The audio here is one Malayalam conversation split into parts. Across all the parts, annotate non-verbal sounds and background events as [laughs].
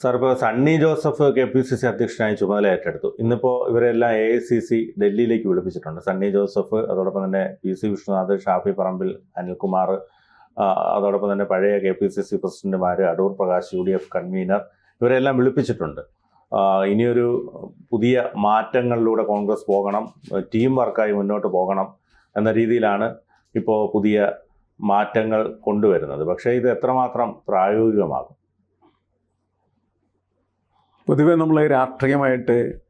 സാർ ഇപ്പോൾ Sunny Joseph K P C C അധ്യക്ഷനായി ചുമതല ഏറ്റെടുത്തു ഇന്നിപ്പോൾ ഇവരെല്ലാം എ സി സി ഡൽഹിയിലേക്ക് വിളിപ്പിച്ചിട്ടുണ്ട്. സണ്ണി ജോസഫ് അതോടൊപ്പം തന്നെ പി സി വിഷ്ണുനാഥ് ഷാഫി പറമ്പിൽ അനിൽകുമാർ അതോടൊപ്പം തന്നെ പഴയ കെ പി സി സി പ്രസിഡന്റുമാർ Adoor Prakash U D F convener ഇവരെല്ലാം വിളിപ്പിച്ചിട്ടുണ്ട്. ഇനിയൊരു പുതിയ മാറ്റങ്ങളിലൂടെ കോൺഗ്രസ് പോകണം ടീം വർക്കായി മുന്നോട്ട് പോകണം എന്ന രീതിയിലാണ് ഇപ്പോൾ പുതിയ മാറ്റങ്ങൾ കൊണ്ടുവരുന്നത്. പക്ഷേ ഇത് എത്രമാത്രം പ്രായോഗികമാകും? പൊതുവെ നമ്മൾ രാഷ്ട്രീയമായിട്ട്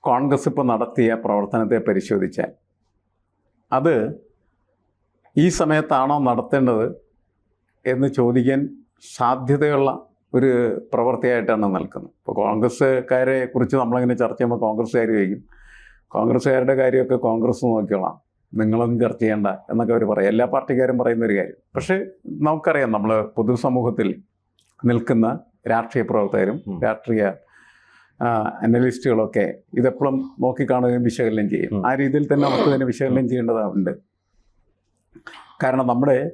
കോൺഗ്രസ് ഇപ്പോൾ നടത്തിയ പ്രവർത്തനത്തെ പരിശോധിച്ചാൽ അത് ഈ സമയത്താണോ നടത്തേണ്ടത് എന്ന് ചോദിക്കാൻ സാധ്യതയുള്ള ഒരു പ്രവൃത്തിയായിട്ടാണ് നിൽക്കുന്നത്. ഇപ്പോൾ കോൺഗ്രസ്സുകാരെ കുറിച്ച് നമ്മളിങ്ങനെ ചർച്ച ചെയ്യുമ്പോൾ കോൺഗ്രസ്സുകാർ ചോദിക്കും കോൺഗ്രസ്സുകാരുടെ കാര്യമൊക്കെ കോൺഗ്രസ് നോക്കിക്കോളാം. നിങ്ങളൊന്നും ചർച്ച ചെയ്യേണ്ട എന്നൊക്കെ അവർ പറയും. എല്ലാ പാർട്ടിക്കാരും പറയുന്ന ഒരു കാര്യം. പക്ഷേ നമുക്കറിയാം നമ്മൾ പൊതുസമൂഹത്തിൽ നിൽക്കുന്ന രാഷ്ട്രീയ പ്രവർത്തകരും രാഷ്ട്രീയ അനലിസ്റ്റുകളൊക്കെ ഇതെപ്പോഴും നോക്കിക്കാണുകയും വിശകലനം ചെയ്യും. ആ രീതിയിൽ തന്നെ നമുക്ക് തന്നെ വിശകലനം ചെയ്യേണ്ടതുണ്ട് കാരണം നമ്മുടെ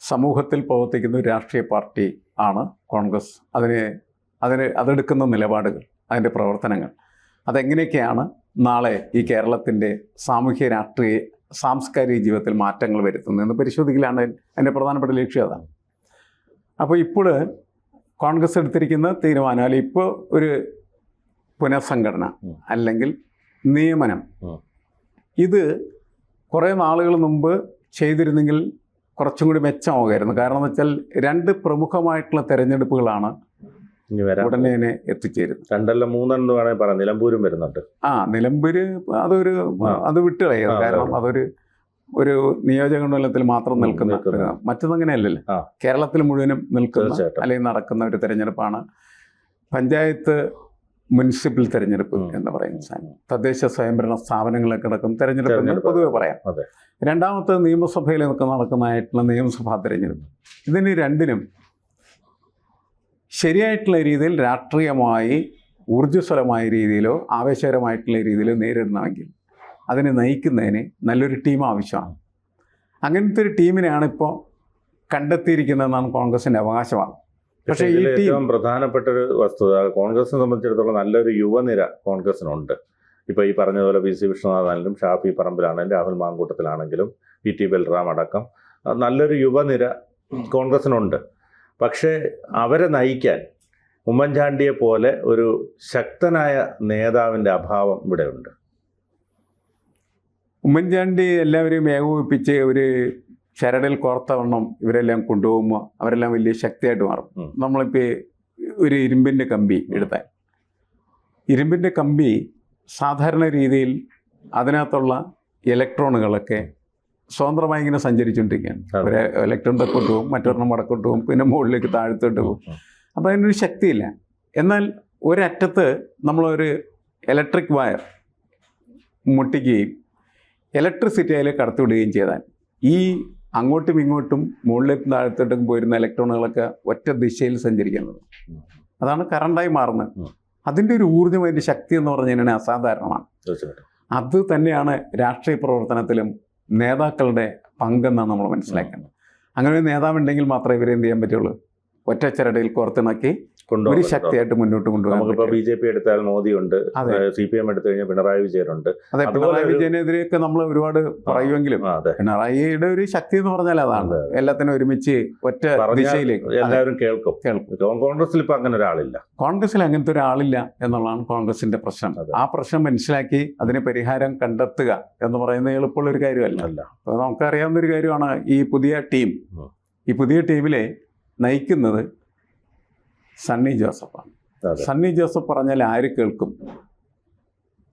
സമൂഹത്തിൽ പ്രവർത്തിക്കുന്ന ഒരു രാഷ്ട്രീയ പാർട്ടി ആണ് കോൺഗ്രസ്. അതിന് അതിന് അതെടുക്കുന്ന നിലപാടുകൾ അതിന്റെ പ്രവർത്തനങ്ങൾ. അതെങ്ങനെയൊക്കെയാണ് നാളെ ഈ കേരളത്തിന്റെ സാമൂഹ്യ രാഷ്ട്രീയ സാംസ്കാരിക ജീവിതത്തിൽ മാറ്റങ്ങൾ വരുത്തുന്നതെന്ന് പരിശോധിക്കലാണ് എന്റെ പ്രധാനപ്പെട്ട ലക്ഷ്യം അതാണ്. അപ്പോൾ ഇപ്പോൾ കോൺഗ്രസ് എടുത്തിരിക്കുന്ന തീരുമാനം അല്ലെ ഇപ്പോൾ ഒരു പുനഃസംഘടന അല്ലെങ്കിൽ നിയമനം. ഇത് കുറേ നാളുകൾ മുമ്പ് ചെയ്തിരുന്നെങ്കിൽ കുറച്ചും കൂടി മെച്ചമാകുമായിരുന്നു കാരണം എന്ന് വെച്ചാൽ രണ്ട് പ്രമുഖമായിട്ടുള്ള തെരഞ്ഞെടുപ്പുകളാണ് ഉടനെ തന്നെ എത്തിച്ചേരുന്നത്. രണ്ടല്ല മൂന്നെണ്ണം വേണമെങ്കിൽ പറയാം. നിലമ്പൂരും വരുന്നുണ്ട്. ആ നിലമ്പൂര് അതൊരു. അത് വിട്ടുകളയുക കാരണം അതൊരു ഒരു നിയോജക മണ്ഡലത്തിൽ മാത്രം നിൽക്കുന്ന മറ്റതങ്ങനെയല്ലല്ലോ. കേരളത്തിൽ മുഴുവനും നിൽക്കുന്ന അല്ലെങ്കിൽ നടക്കുന്ന ഒരു തെരഞ്ഞെടുപ്പാണ് പഞ്ചായത്ത് മുനിസിപ്പൽ തെരഞ്ഞെടുപ്പ് എന്ന് പറയുന്ന സാധനം. തദ്ദേശ സ്വയംഭരണ സ്ഥാപനങ്ങളൊക്കെ നടക്കുന്ന തെരഞ്ഞെടുപ്പ് എന്ന്. പൊതുവെ പറയാം. രണ്ടാമത്തെ നിയമസഭയിൽ നടക്കുന്നതായിട്ടുള്ള നിയമസഭാ തെരഞ്ഞെടുപ്പ്. ഇതിന് രണ്ടിനും ശരിയായിട്ടുള്ള രീതിയിൽ രാഷ്ട്രീയമായി ഊർജസ്വലമായ രീതിയിലോ ആവേശകരമായിട്ടുള്ള രീതിയിലോ നേരിടണമെങ്കിൽ അതിനെ നയിക്കുന്നതിന് നല്ലൊരു ടീം ആവശ്യമാണ്. അങ്ങനത്തെ ഒരു ടീമിനെയാണ് ഇപ്പോൾ കണ്ടെത്തിയിരിക്കുന്നതെന്നാണ് കോൺഗ്രസിന്റെ അവകാശമാണ് പക്ഷേ ഈ ഏറ്റവും പ്രധാനപ്പെട്ട ഒരു വസ്തുത കോൺഗ്രസിനെ സംബന്ധിച്ചിടത്തോളം നല്ലൊരു യുവനിര കോൺഗ്രസിനുണ്ട്. ഇപ്പോൾ ഈ പറഞ്ഞതുപോലെ പി സി വിഷ്ണുനാഥാണെങ്കിലും ഷാഫി പറമ്പിലാണെങ്കിലും രാഹുൽ മാങ്കൂട്ടത്തിലാണെങ്കിലും പി ടി ബൽറാം അടക്കം നല്ലൊരു യുവനിര കോൺഗ്രസിനുണ്ട്. പക്ഷേ അവരെ നയിക്കാൻ ഉമ്മൻചാണ്ടിയെ പോലെ ഒരു ശക്തനായ നേതാവിന്റെ അഭാവം ഇവിടെയുണ്ട്. ഉമ്മൻചാണ്ടി എല്ലാവരെയും ഏകോപിപ്പിച്ച് ഒരു ചരടിൽ കോർത്തവണ്ണം ഇവരെല്ലാം കൊണ്ടുപോകുമ്പോൾ അവരെല്ലാം വലിയ ശക്തിയായിട്ട് മാറും. നമ്മളിപ്പോൾ ഒരു ഇരുമ്പിന്റെ കമ്പി എടുത്താൽ. ഇരുമ്പിന്റെ കമ്പി സാധാരണ രീതിയിൽ അതിനകത്തുള്ള ഇലക്ട്രോണുകളൊക്കെ സ്വതന്ത്രമായി ഇങ്ങനെ സഞ്ചരിച്ചുകൊണ്ടിരിക്കുകയാണ് അവരെ ഒരു ഇലക്ട്രോൺ തെക്കോട്ട് പോകും മറ്റൊരെണ്ണം വടക്കോട്ട് പോകും പിന്നെ മുകളിലേക്ക് താഴത്തോട്ട് പോകും. അപ്പോൾ അതിനൊരു ശക്തിയില്ല. എന്നാൽ ഒരറ്റത്ത് നമ്മളൊരു ഇലക്ട്രിക് വയർ മുട്ടിക്കുകയും ഇലക്ട്രിസിറ്റി അതിൽ കടത്തിവിടുകയും ചെയ്താൽ ഈ അങ്ങോട്ടും ഇങ്ങോട്ടും മുകളിലേക്കും താഴത്തോട്ടും പോയിരുന്ന ഇലക്ട്രോണുകളൊക്കെ ഒറ്റ ദിശയിൽ സഞ്ചരിക്കുന്നത്. അതാണ് കറണ്ടായി മാറുന്നത്. അതിന്റെ ഒരു ഊർജം അതിന്റെ ശക്തി എന്ന് പറഞ്ഞു കഴിഞ്ഞാൽ അസാധാരണമാണ്. അത് തന്നെയാണ് രാഷ്ട്രീയ പ്രവർത്തനത്തിലും നേതാക്കളുടെ പങ്കെന്നാണ് നമ്മൾ മനസ്സിലാക്കേണ്ടത് അങ്ങനെ ഒരു നേതാവുണ്ടെങ്കിൽ മാത്രമേ ഇവരെ എന്ത് ചെയ്യാൻ പറ്റുള്ളൂ? ഒറ്റച്ചരടയിൽ കോർത്തിണക്കി ഒരു ശക്തിയായിട്ട് മുന്നോട്ട് കൊണ്ടുപോകാൻ നമുക്കിപ്പോൾ പറ്റും ബി ജെ പി എടുത്താൽ മോദിയുണ്ട് ഉണ്ട് സി പി എം എടുത്തു കഴിഞ്ഞാൽ പിണറായി വിജയനുണ്ട്. അതെ പിണറായി വിജയനെതിരെയൊക്കെ നമ്മൾ ഒരുപാട് പറയുമെങ്കിലും പിണറായിയുടെ ഒരു ശക്തി എന്ന് പറഞ്ഞാൽ അതാണ്. അതെ, എല്ലാത്തിനും ഒരുമിച്ച് ഒറ്റ ദിശയിലേക്ക്. എല്ലാവരും കേൾക്കും. കേൾക്കും. കോൺഗ്രസിൽ ഇപ്പൊ അങ്ങനെ ഒരാളില്ല. കോൺഗ്രസിൽ അങ്ങനത്തെ ഒരാളില്ല എന്നുള്ളതാണ് കോൺഗ്രസിന്റെ പ്രശ്നം. ആ പ്രശ്നം മനസ്സിലാക്കി അതിന് പരിഹാരം കണ്ടെത്തുക എന്ന് പറയുന്നത് എളുപ്പമുള്ള ഒരു കാര്യമല്ല. നമുക്കറിയാവുന്ന ഒരു കാര്യമാണ് ഈ പുതിയ ടീം. ഈ പുതിയ ടീമിലെ നയിക്കുന്നത് സണ്ണി ജോസഫാണ്. സണ്ണി ജോസഫ് പറഞ്ഞാൽ ആര് കേൾക്കും?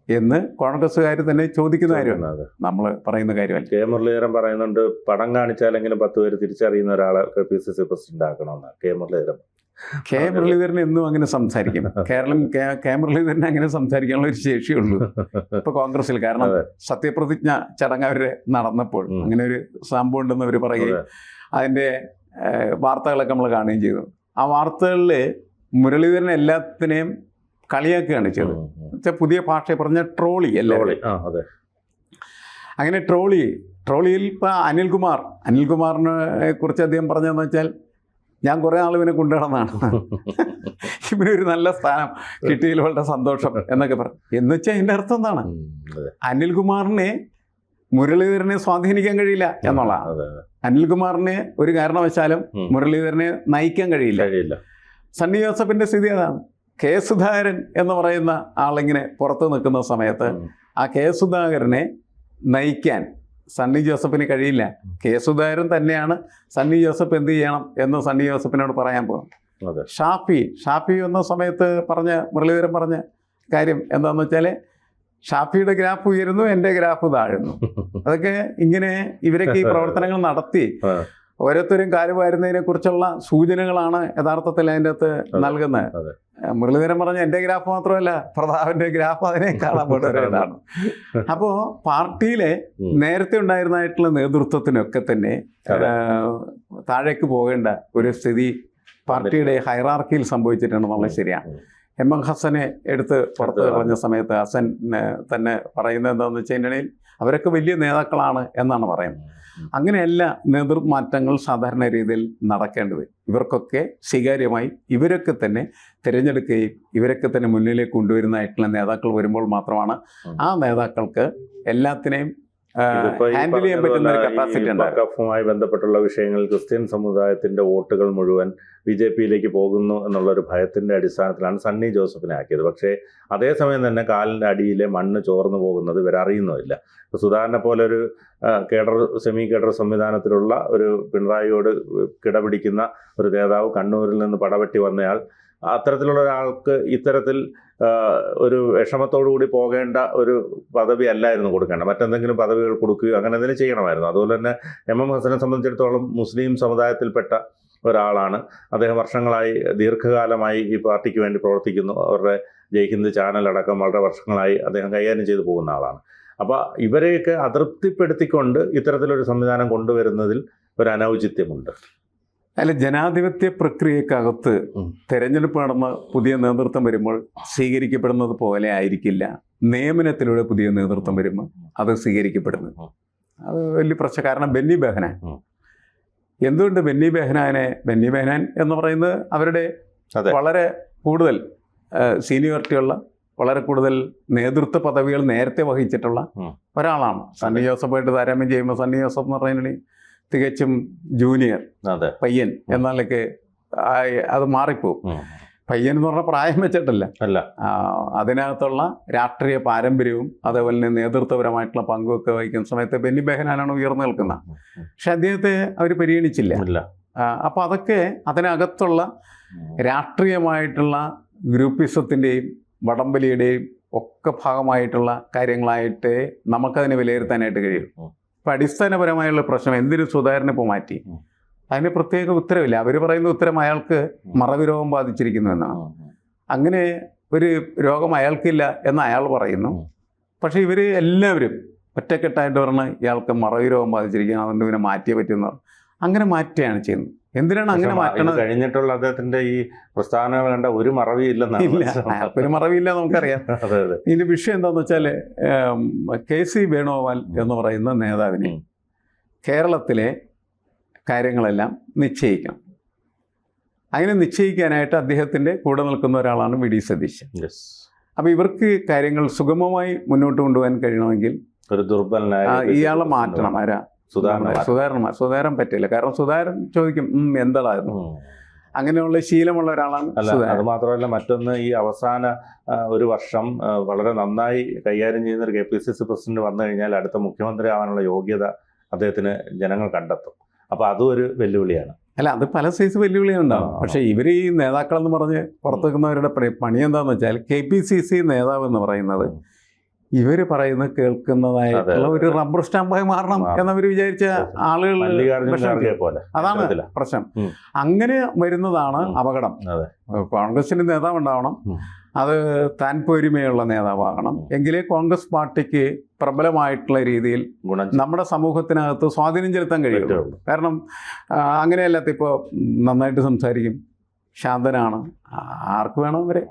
എന്ന് കോൺഗ്രസ്സുകാർ തന്നെ ചോദിക്കുന്ന കാര്യമാണ്. നമ്മൾ പറയുന്ന കാര്യമല്ല? കെ മുരളീധരൻ പറയുന്നുണ്ട് പടം കാണിച്ചാലെങ്കിലും പത്ത് പേര് തിരിച്ചറിയുന്ന ഒരാളെ K P C C president ആക്കണമെന്ന്. K Muraleedharan. K Muraleedharan എന്നും അങ്ങനെ സംസാരിക്കും. കേരളം കെ മുരളീധരനെ മുരളീധരൻ അങ്ങനെ സംസാരിക്കാനുള്ള ഒരു ശേഷിയുള്ളൂ [laughs] ഇപ്പൊ കോൺഗ്രസിൽ കാരണം സത്യപ്രതിജ്ഞ ചടങ്ങ് അവർ നടന്നപ്പോൾ അങ്ങനെ ഒരു സംഭവം ഉണ്ടെന്ന് അവർ പറയുകയും അതിന്റെ വാർത്തകളൊക്കെ നമ്മൾ കാണുകയും ചെയ്തു. ആ വാർത്തകളിൽ മുരളീധരൻ എല്ലാത്തിനെയും കളിയാക്കുകയാണ് ചെയ്തത്. വെച്ചാൽ പുതിയ ഭാഷ പറഞ്ഞ ട്രോളി അല്ലേ? അങ്ങനെ ട്രോളി ട്രോളിയിൽ ഇപ്പോൾ അനിൽകുമാർ. അനിൽകുമാറിനെ കുറിച്ച് അദ്ദേഹം പറഞ്ഞതെന്ന് വെച്ചാൽ ഞാൻ കുറേ നാൾ ഇവനെ കൊണ്ടുനടന്നാണ് [laughs] ഇവനൊരു നല്ല സ്ഥാനം കിട്ടിയതിൽ വളരെ സന്തോഷം എന്നൊക്കെ പറഞ്ഞു എന്ന് വെച്ചാൽ അതിന്റെ അർത്ഥം എന്താണ്? അനിൽകുമാറിനെ മുരളീധരനെ സ്വാധീനിക്കാൻ കഴിയില്ല എന്നുള്ളതാണ്. അനിൽകുമാറിനെ ഒരു കാരണവശാലും മുരളീധരനെ നയിക്കാൻ കഴിയില്ല. കഴിയില്ല. സണ്ണി ജോസഫിന്റെ സ്ഥിതി അതാണ്. കെ സുധാകരൻ എന്ന് പറയുന്ന ആളിങ്ങനെ പുറത്ത് നിൽക്കുന്ന സമയത്ത് ആ കെ സുധാകരനെ നയിക്കാൻ സണ്ണി ജോസഫിന് കഴിയില്ല. കെ സുധാകരൻ തന്നെയാണ് സണ്ണി ജോസഫ് എന്ത് ചെയ്യണം എന്ന് സണ്ണി ജോസഫിനോട് പറയാൻ പോകുന്നത്. ഷാഫി ഷാഫി വന്ന സമയത്ത് പറഞ്ഞ മുരളീധരൻ പറഞ്ഞ കാര്യം എന്താണെന്ന് വെച്ചാൽ ഷാഫിയുടെ ഗ്രാഫ് ഉയരുന്നു എന്റെ ഗ്രാഫ് താഴുന്നു. [laughs] അതൊക്കെ ഇങ്ങനെ ഇവരൊക്കെ ഈ [laughs] പ്രവർത്തനങ്ങൾ നടത്തി. ഓരോരുത്തരും കാലുവാരുന്നതിനെ കുറിച്ചുള്ള സൂചനകളാണ് യഥാർത്ഥത്തിൽ അതിന്റെ അകത്ത് നൽകുന്നത്. മുരളീധരൻ പറഞ്ഞ എന്റെ ഗ്രാഫ് മാത്രമല്ല പ്രതാപന്റെ ഗ്രാഫ് അതിനെ കാണാൻ [laughs] അപ്പോ അപ്പോൾ പാർട്ടിയിലെ. നേരത്തെ ഉണ്ടായിരുന്നതായിട്ടുള്ള നേതൃത്വത്തിനൊക്കെ തന്നെ താഴേക്ക് പോകേണ്ട ഒരു സ്ഥിതി പാർട്ടിയുടെ ഹൈറാർക്കിയിൽ സംഭവിച്ചിട്ടുണ്ടെന്നുള്ളത് ശരിയാണ്. എം എം ഹസനെ എടുത്ത് പുറത്ത് കളഞ്ഞ. സമയത്ത് ഹസൻ തന്നെ പറയുന്നത് എന്താണെന്ന് വെച്ച് കഴിഞ്ഞാൽ അവരൊക്കെ വലിയ നേതാക്കളാണ് എന്നാണ് പറയുന്നത്. അങ്ങനെയല്ല നേതൃമാറ്റങ്ങൾ സാധാരണ രീതിയിൽ നടക്കേണ്ടത് ഇവർക്കൊക്കെ സ്വീകാര്യമായി ഇവരൊക്കെ തന്നെ തിരഞ്ഞെടുക്കുകയും ഇവരൊക്കെ തന്നെ മുന്നിലേക്ക് കൊണ്ടുവരുന്നതായിട്ടുള്ള നേതാക്കൾ വരുമ്പോൾ മാത്രമാണ് ആ നേതാക്കൾക്ക് എല്ലാത്തിനെയും ഹാൻഡിൽ ചെയ്യാൻ പറ്റുന്ന ഒരു കപ്പാസിറ്റി ബന്ധപ്പെട്ടുള്ള വിഷയങ്ങൾ ക്രിസ്ത്യൻ സമുദായത്തിന്റെ വോട്ടുകൾ മുഴുവൻ ബി ജെ പിയിലേക്ക് പോകുന്നു എന്നുള്ള ഒരു ഭയത്തിന്റെ അടിസ്ഥാനത്തിലാണ് സണ്ണി ജോസഫിനെ ആക്കിയത്. പക്ഷേ അതേസമയം തന്നെ കാലിന്റെ അടിയിലെ മണ്ണ് ചോർന്നു പോകുന്നത് ഇവരറിയുന്നുമില്ല ഇപ്പൊ സുധാകരനെ പോലെ ഒരു കേഡർ സെമി കേഡർ സംവിധാനത്തിലുള്ള ഒരു പിണറായിയോട് കിടപിടിക്കുന്ന ഒരു നേതാവ് കണ്ണൂരിൽ നിന്ന് പടവെട്ടി വന്നയാൾ അത്തരത്തിലുള്ള ഒരാൾക്ക് ഇത്തരത്തിൽ ഒരു കൂടി പോകേണ്ട ഒരു പദവി അല്ലായിരുന്നു കൊടുക്കേണ്ടത് മറ്റെന്തെങ്കിലും പദവികൾ കൊടുക്കുകയോ അങ്ങനെ എന്തെങ്കിലും ചെയ്യണമായിരുന്നു. അതുപോലെ തന്നെ എം എം ഹസനെ സംബന്ധിച്ചിടത്തോളം മുസ്ലിം സമുദായത്തിൽപ്പെട്ട ഒരാളാണ്. അദ്ദേഹം വർഷങ്ങളായി ദീർഘകാലമായി ഈ പാർട്ടിക്ക് വേണ്ടി പ്രവർത്തിക്കുന്നു. അവരുടെ ജയ്ഹിന്ദ് ചാനലടക്കം വളരെ വർഷങ്ങളായി അദ്ദേഹം കൈകാര്യം ചെയ്തു പോകുന്ന ആളാണ്. അപ്പോൾ ഇവരെയൊക്കെ അതൃപ്തിപ്പെടുത്തിക്കൊണ്ട് ഇത്തരത്തിലൊരു സംവിധാനം കൊണ്ടുവരുന്നതിൽ ഒരു അനൗചിത്യമുണ്ട്. അല്ല ജനാധിപത്യ പ്രക്രിയക്കകത്ത്. തെരഞ്ഞെടുപ്പ് നടന്ന പുതിയ നേതൃത്വം വരുമ്പോൾ സ്വീകരിക്കപ്പെടുന്നത് പോലെ ആയിരിക്കില്ല. നിയമനത്തിലൂടെ പുതിയ നേതൃത്വം വരുമ്പോൾ അത് സ്വീകരിക്കപ്പെടുന്നത്. അത് വലിയ പ്രശ്നം. കാരണം ബെന്നി ബെഹനാൻ. എന്തുകൊണ്ട് ബെന്നി ബെഹനാനെ ബെന്നി ബെഹനാൻ എന്ന് പറയുന്നത് അവരുടെ വളരെ കൂടുതൽ സീനിയോറിറ്റിയുള്ള വളരെ കൂടുതൽ നേതൃത്വ പദവികൾ നേരത്തെ വഹിച്ചിട്ടുള്ള ഒരാളാണ്. സണ്ണി ജോസഫായിട്ട് താരതമ്യം ചെയ്യുമ്പോൾ സണ്ണി ജോസഫ് എന്ന് പറയുന്നത് തികച്ചും ജൂനിയർ അതെ. പയ്യൻ. എന്നാലൊക്കെ അത് മാറിപ്പോവും. പയ്യൻ എന്ന് പറഞ്ഞാൽ പ്രായം വെച്ചിട്ടല്ല. അല്ല. അതിനകത്തുള്ള രാഷ്ട്രീയ പാരമ്പര്യവും അതേപോലെ തന്നെ നേതൃത്വപരമായിട്ടുള്ള പങ്കുമൊക്കെ വഹിക്കുന്ന സമയത്ത് ബെന്നി ബെഹനാനാണ് ഉയർന്നു നിൽക്കുന്നത് പക്ഷെ അദ്ദേഹത്തെ അവർ പരിഗണിച്ചില്ല. അപ്പോൾ അതൊക്കെ അതിനകത്തുള്ള രാഷ്ട്രീയമായിട്ടുള്ള ഗ്രൂപ്പിസത്തിന്റെയും വടംവലിയുടെയും ഒക്കെ ഭാഗമായിട്ടുള്ള കാര്യങ്ങളായിട്ട് നമുക്കതിനെ വിലയിരുത്താനായിട്ട് കഴിയും. ഉം. ഇപ്പം അടിസ്ഥാനപരമായുള്ള പ്രശ്നം എന്തിനു സുധാകരനെ ഇപ്പോൾ മാറ്റി. അതിന് പ്രത്യേക ഉത്തരവില്ല. അവർ പറയുന്ന ഉത്തരം അയാൾക്ക് മറവി രോഗം ബാധിച്ചിരിക്കുന്നു എന്നാണ്. അങ്ങനെ ഒരു രോഗം അയാൾക്കില്ല എന്ന് അയാൾ പറയുന്നു. പക്ഷെ പക്ഷേ ഇവർ എല്ലാവരും ഒറ്റക്കെട്ടായിട്ട് പറഞ്ഞ് ഇയാൾക്ക് മറവി രോഗം ബാധിച്ചിരിക്കുകയാണ് അതുകൊണ്ട് ഇവനെ മാറ്റിയേ പറ്റുമെന്ന് പറഞ്ഞു. അങ്ങനെ മാറ്റുകയാണ് ചെയ്യുന്നത്. എന്തിനാണ് അങ്ങനെ മാറ്റണത്? കഴിഞ്ഞിട്ടുള്ള അദ്ദേഹത്തിന്റെ ഈ പ്രസ്ഥാനങ്ങൾ കണ്ട ഒരു മറവിയില്ല ഇല്ല. ഒരു മറവിയില്ല നമുക്കറിയാം. [laughs] ഇതിന്റെ വിഷയം എന്താണെന്ന് വെച്ചാൽ കെ സി വേണുഗോപാൽ എന്ന് പറയുന്ന നേതാവിനെ കേരളത്തിലെ കാര്യങ്ങളെല്ലാം നിശ്ചയിക്കണം. അങ്ങനെ നിശ്ചയിക്കാനായിട്ട് അദ്ദേഹത്തിന്റെ കൂടെ നിൽക്കുന്ന ഒരാളാണ് വി ഡി സതീശൻ. അപ്പൊ അപ്പോൾ ഇവർക്ക് കാര്യങ്ങൾ സുഗമമായി മുന്നോട്ട് കൊണ്ടുപോകാൻ കഴിയണമെങ്കിൽ ഒരു ദുർബലനായ ഇയാളെ മാറ്റണം. ആരാ? സുധാരണ സുധാകരൻ സുധാകരൻ പറ്റില്ല കാരണം സുധാകരൻ ചോദിക്കും എന്താണ് എന്താടായിരുന്നു അങ്ങനെയുള്ള ശീലമുള്ള ഒരാളാണ് അല്ല അത് മാത്രമല്ല മറ്റൊന്ന് ഈ അവസാന ഒരു വർഷം വളരെ നന്നായി കൈകാര്യം ചെയ്യുന്ന ഒരു K P C C president വന്നു കഴിഞ്ഞാൽ അടുത്ത മുഖ്യമന്ത്രി ആവാനുള്ള യോഗ്യത അദ്ദേഹത്തിന് ജനങ്ങൾ കണ്ടെത്തും. അപ്പൊ അതും ഒരു വെല്ലുവിളിയാണ്. അല്ല അത് പല സൈസ് വെല്ലുവിളിയും ഉണ്ടാവും. പക്ഷേ ഇവർ ഈ നേതാക്കളെന്ന് പറഞ്ഞ് പുറത്തു നിൽക്കുന്നവരുടെ പണി എന്താണെന്ന് വെച്ചാൽ കെ പി സി സി നേതാവ് എന്ന് പറയുന്നത്. ഇവർ പറയുന്നത് കേൾക്കുന്നതായിട്ടുള്ള ഒരു റബ്ബർ സ്റ്റാമ്പായി മാറണം എന്നവര് എന്നവർ വിചാരിച്ച ആളുകൾ അതാണ് പ്രശ്നം. അങ്ങനെ വരുന്നതാണ്. അപകടം. കോൺഗ്രസിന്റെ കോൺഗ്രസിന് നേതാവ് ഉണ്ടാവണം. അത് താൻ പോരുമയുള്ള നേതാവാകണം. എങ്കിലേ കോൺഗ്രസ് പാർട്ടിക്ക് പ്രബലമായിട്ടുള്ള രീതിയിൽ നമ്മുടെ സമൂഹത്തിനകത്ത് സ്വാധീനം ചെലുത്താൻ കഴിയുള്ളൂ. കാരണം അങ്ങനെയല്ലാത്ത ഇപ്പോൾ നന്നായിട്ട് സംസാരിക്കും. ശാന്തനാണ്. ആർക്ക് വേണം അവരെ?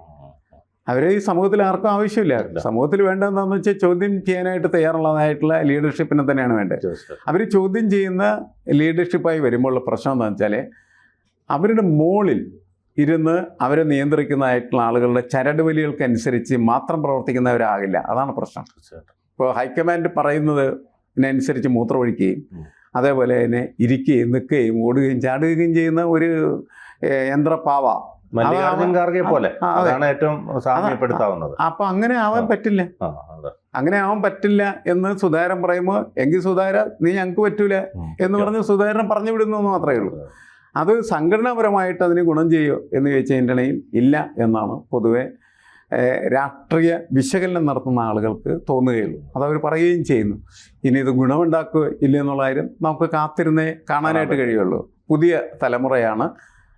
അവരെ ഈ സമൂഹത്തിൽ ആർക്കും ആവശ്യമില്ല. സമൂഹത്തിൽ വേണ്ടതെന്ന് വെച്ചാൽ ചോദ്യം ചെയ്യാനായിട്ട് തയ്യാറുള്ളതായിട്ടുള്ള ലീഡർഷിപ്പിനെ തന്നെയാണ് വേണ്ടത്. അവർ ചോദ്യം ചെയ്യുന്ന ലീഡർഷിപ്പായി വരുമ്പോഴുള്ള പ്രശ്നം എന്താണെന്ന് വെച്ചാൽ അവരുടെ മുകളിൽ ഇരുന്ന് അവരെ നിയന്ത്രിക്കുന്നതായിട്ടുള്ള ആളുകളുടെ ചരടുവലികൾക്കനുസരിച്ച് മാത്രം പ്രവർത്തിക്കുന്നവരാകില്ല. അതാണ് പ്രശ്നം. ഇപ്പോൾ ഹൈക്കമാൻഡ് പറയുന്നതിനനുസരിച്ച് മൂത്രമൊഴിക്കുകയും ഉം. അതേപോലെ തന്നെ ഇരിക്കുകയും നിൽക്കുകയും ഓടുകയും ചാടുകയും ചെയ്യുന്ന ഒരു യന്ത്രപാവ യന്ത്രപ്പാവ മല്ലികാർജുൻ ഖാർഗെ പോലെ. അതാണ് ഏറ്റവും സാമ്യപ്പെടുത്താവുന്നത്. അപ്പം അങ്ങനെ ആവാൻ പറ്റില്ല. അങ്ങനെ ആവാൻ പറ്റില്ല എന്ന് സുധാരൻ പറയുമ്പോൾ എങ്കിൽ സുധാര നീ ഞങ്ങൾക്ക് പറ്റൂല എന്ന് പറഞ്ഞ് സുധാരൻ പറഞ്ഞു വിടുന്നു എന്ന് മാത്രമേ ഉള്ളൂ. അത് സംഘടനാപരമായിട്ട് അതിന് ഗുണം ചെയ്യുമോ എന്ന് ചോദിച്ചതിന്റെ ഇല്ല എന്നാണ് പൊതുവെ രാഷ്ട്രീയ വിശകലനം നടത്തുന്ന ആളുകൾക്ക് തോന്നുകയുള്ളൂ. അതവർ പറയുകയും ചെയ്യുന്നു. ഇനി ഇത് ഗുണമുണ്ടാക്കുക ഇല്ല എന്നുള്ള കാര്യം നമുക്ക് കാത്തിരുന്നേ കാണാനായിട്ട് കഴിയുള്ളൂ. പുതിയ തലമുറയാണ്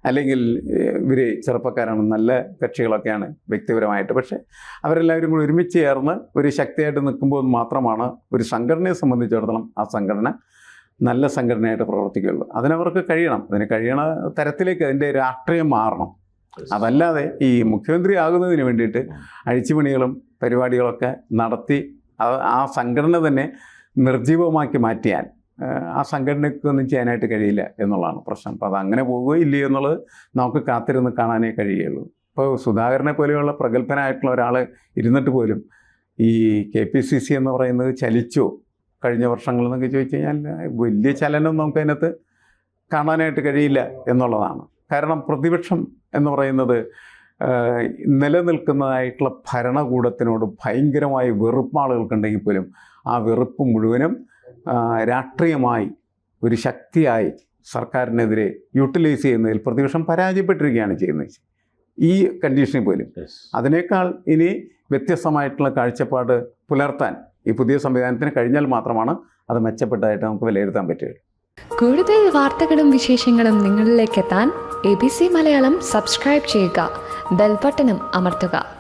അല്ലെങ്കിൽ ഇവർ ചെറുപ്പക്കാരാണ് നല്ല കക്ഷികളൊക്കെയാണ് വ്യക്തിപരമായിട്ട്. പക്ഷേ അവരെല്ലാവരും കൂടി ഒരുമിച്ച് ചേർന്ന് ഒരു ശക്തിയായിട്ട് നിൽക്കുമ്പോൾ മാത്രമാണ് ഒരു സംഘടനയെ സംബന്ധിച്ചിടത്തോളം ആ സംഘടന നല്ല സംഘടനയായിട്ട് പ്രവർത്തിക്കുകയുള്ളൂ. അതിനവർക്ക് കഴിയണം. അതിന് കഴിയണ തരത്തിലേക്ക് അതിന്റെ രാഷ്ട്രീയം മാറണം. അതല്ലാതെ ഈ മുഖ്യമന്ത്രി ആകുന്നതിന് വേണ്ടിയിട്ട് അഴിച്ചുപണികളും പരിപാടികളൊക്കെ നടത്തി ആ- സംഘടന തന്നെ നിർജീവമാക്കി മാറ്റിയാൽ ആ, സംഘടനയ്ക്ക് സംഘടനയ്ക്കൊന്നും ചെയ്യാനായിട്ട് കഴിയില്ല എന്നുള്ളതാണ് പ്രശ്നം. അപ്പോൾ അത് അങ്ങനെ പോകുകയോ ഇല്ലയോ എന്നുള്ളത് നമുക്ക് കാത്തിരുന്ന് കാണാനേ കഴിയുള്ളൂ ഇപ്പോൾ സുധാകരനെ പോലെയുള്ള പ്രഗത്ഭനായിട്ടുള്ള ഒരാൾ ഇരുന്നിട്ട് പോലും ഈ കെ പി സി സി എന്ന് പറയുന്നത് ചലിച്ചോ കഴിഞ്ഞ വർഷങ്ങളെന്നൊക്കെ ചോദിച്ചു കഴിഞ്ഞാൽ വലിയ ചലനം നമുക്ക് അതിനകത്ത് കാണാനായിട്ട് കഴിയില്ല എന്നുള്ളതാണ്. കാരണം പ്രതിപക്ഷം എന്ന് പറയുന്നത് നിലനിൽക്കുന്നതായിട്ടുള്ള ഭരണകൂടത്തിനോട് ഭയങ്കരമായ വെറുപ്പ് ആളുകൾക്കുണ്ടെങ്കിൽ പോലും ആ വെറുപ്പ് മുഴുവനും രാഷ്ട്രീയമായി ഒരു ശക്തിയായി സർക്കാരിനെതിരെ യൂട്ടിലൈസ് ചെയ്യുന്നതിൽ പ്രതിപക്ഷം പരാജയപ്പെട്ടിരിക്കുകയാണ് ചെയ്യുന്നത്. ഈ കണ്ടീഷനിൽ പോലും. അതിനേക്കാൾ ഇനി വ്യത്യസ്തമായിട്ടുള്ള കാഴ്ചപ്പാട് പുലർത്താൻ ഈ പുതിയ സംവിധാനത്തിന് കഴിഞ്ഞാൽ മാത്രമാണ് അത് മെച്ചപ്പെട്ടതായിട്ട് നമുക്ക് വിലയിരുത്താൻ പറ്റുകയുള്ളൂ. കൂടുതൽ വാർത്തകളും വിശേഷങ്ങളും നിങ്ങളിലേക്ക് എത്താൻ A B C Malayalam subscribe ചെയ്യുക. ബെൽബട്ടനും അമർത്തുക.